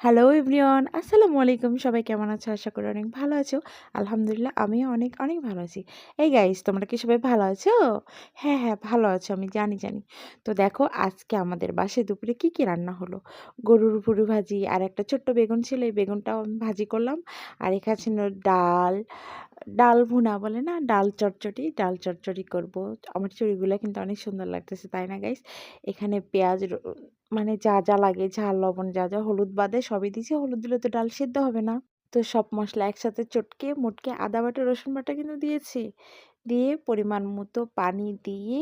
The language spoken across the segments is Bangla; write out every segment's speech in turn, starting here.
হ্যালো এভরিওয়ান, আসসালামু আলাইকুম। সবাই কেমন আছো? আশা করি অনেক ভালো আছো। আলহামদুলিল্লাহ, আমিও অনেক অনেক ভালো আছি। এই গাইস তোমরা কি সবাই ভালো আছো? হ্যাঁ হ্যাঁ ভালো আছো, আমি জানি জানি। তো দেখো, আজকে আমাদের বাসে দুপুরে কি কি রান্না হলো? গরুর ভুরু ভাজি আর একটা ছোট্ট বেগুন ছিল, এই বেগুনটাও আমি ভাজি করলাম। আর এখানে ছিল ডাল ডাল ভুনা বলে না? ডাল চটচটি ডাল চটচটি করব। আমার চুড়িগুলো কিন্তু অনেক সুন্দর লাগতেছে, তাই না গাইস এখানে পেঁয়াজ মানে যা যা লাগে, ঝাল, লবণ যা যা, হলুদ বাদে সবই দিয়েছি হলুদ দিলে তো ডাল সিদ্ধ হবে না। তো সব মশলা একসাথে চটকে, মুটকে আদা বাটা, রসুন বাটা কিন্তু দিয়েছি। দিয়ে পরিমাণ মতো পানি দিয়ে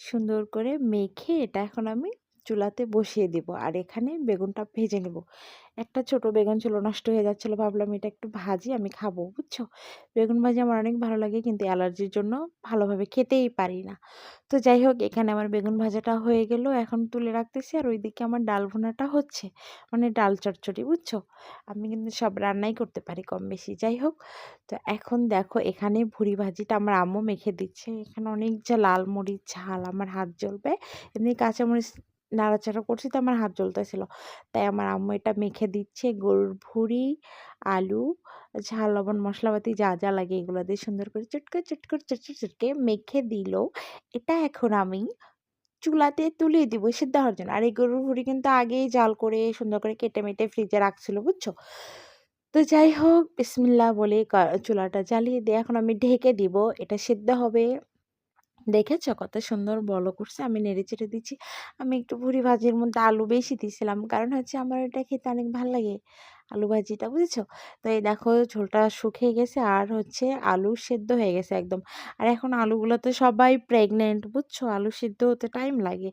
সুন্দর করে মেখে এটা এখন আমি চুলাতে বসিয়ে দেব। আর এখানে বেগুনটা ভেজে নেব। একটা ছোট বেগুন ছিল, নষ্ট হয়ে যাচ্ছিল, ভাবলাম এটা একটু ভাজি, আমি খাব, বুঝছ? বেগুন ভাজি আমার অনেক ভালো লাগে, কিন্তু অ্যালার্জির জন্য ভালোভাবে খেতেই পারি না। তো যাই হোক, এখানে আমার বেগুন ভাজাটা হয়ে গেল, এখন তুলে রাখতেছি। আর ওইদিকে আমার ডাল ভুনাটা হচ্ছে মানে ডাল চচ্চড়ি বুঝছ? আমি কিন্তু সব রান্নাই করতে পারি কম বেশি যাই হোক, তো এখন দেখো, এখানে ভুড়ি ভাজিটা আমার আম্মু মেখে দিচ্ছে। এখানে অনেক যা লাল মরিচ, ঝাল, আমার হাত জ্বলবে। এমনি কাঁচামরিচ নাড়াচাড়া করছি, তো আমার হাত জ্বলতেছিল। তাই আমার আম্মু এটা মেখে দিচ্ছে। গরুর ভুড়ি, আলু, ঝাল, লবণ, মশলাপাতি যা যা লাগে এগুলো দিয়ে সুন্দর করে চটকে চটকে চটকে চটকে মেখে দিল। এটা এখন আমি চুলাতে তুলে দিব সিদ্ধ হওয়ার জন্য। আর এই গরুর ভুড়ি কিন্তু আগেই জাল করে, সুন্দর করে কেটে মেটে ফ্রিজে রাখছিল, বুঝছ? তো যাই হোক, বিসমিল্লাহ বলে চুলাটা জ্বালিয়ে দিয়ে এখন আমি ঢেকে দিব। এটা সিদ্ধ হবে। দেখেছ কত সুন্দর বলো করছে। আমি নেড়ে চেড়ে দিচ্ছি। আমি একটু ভুড়ি ভাজির মধ্যে আলু বেশি দিয়েছিলাম কারণ হচ্ছে আমার এটা খেতে অনেক ভালো লাগে। আলু ভাজিটা, বুঝেছ? তো এই দেখো ঝোলটা শুকিয়ে গেছে আর হচ্ছে আলু সেদ্ধ হয়ে গেছে একদম। আর এখন আলুগুলো তো সবাই প্রেগনেন্ট বুঝছ? আলু সেদ্ধ হতে টাইম লাগে।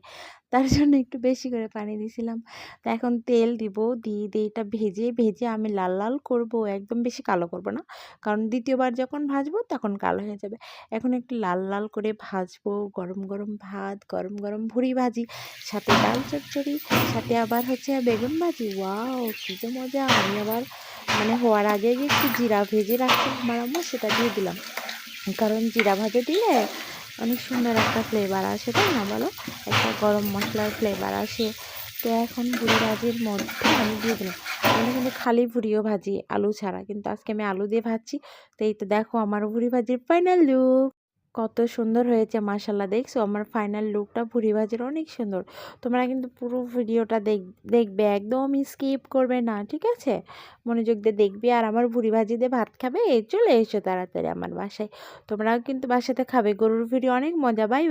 তার জন্য একটু বেশি করে পানি দিয়েছিলাম। তো এখন তেল দিব, দিয়ে দিয়ে এটা ভেজে ভেজে আমি লাল লাল করব। একদম বেশি কালো করব না। কারণ দ্বিতীয়বার যখন ভাজবো তখন কালো হয়ে যাবে। এখন একটু লাল লাল করে ভাজবো। গরম গরম ভাত, গরম গরম ভুড়ি ভাজি, সাথে ডাল চচ্চড়ি, সাথে আবার হচ্ছে বেগুন ভাজি। ওয়াও, কী মজা! আমি আবার মানে হওয়ার আগে আগে একটু জিরা ভেজে রাখতে আম্মু, সেটা দিয়ে দিলাম। কারণ জিরা ভাজা দিলে অনেক সুন্দর একটা ফ্লেভার আসে, তাই না বলো? একটা গরম মশলার ফ্লেভার আসে। তো এখন ভুড়ি ভাজির মধ্যে আমি দিয়ে দিলাম। আমি কিন্তু খালি ভুড়িও ভাজি আলু ছাড়া, কিন্তু আজকে আমি আলু দিয়ে ভাজছি। তো এই তো দেখো আমার ভুড়ি ভাজির ফাইনাল লুক কত সুন্দর হয়েছে মাসাল্লাহ দেখছ, আমার ফাইনাল লুকটা ভুড়ি ভাজির অনেক সুন্দর। তোমরা কিন্তু পুরো ভিডিওটা দেখ, দেখবে একদম স্কিপ করবে না, ঠিক আছে? মনোযোগ দিয়ে দেখবে, আর আমার ভুড়ি ভাজি দিয়ে ভাত খাবে, চলে এসো তাড়াতাড়ি আমার বাসায়। তোমরাও কিন্তু বাসাতে খাবে, গরুর ভিডিও অনেক মজা বাই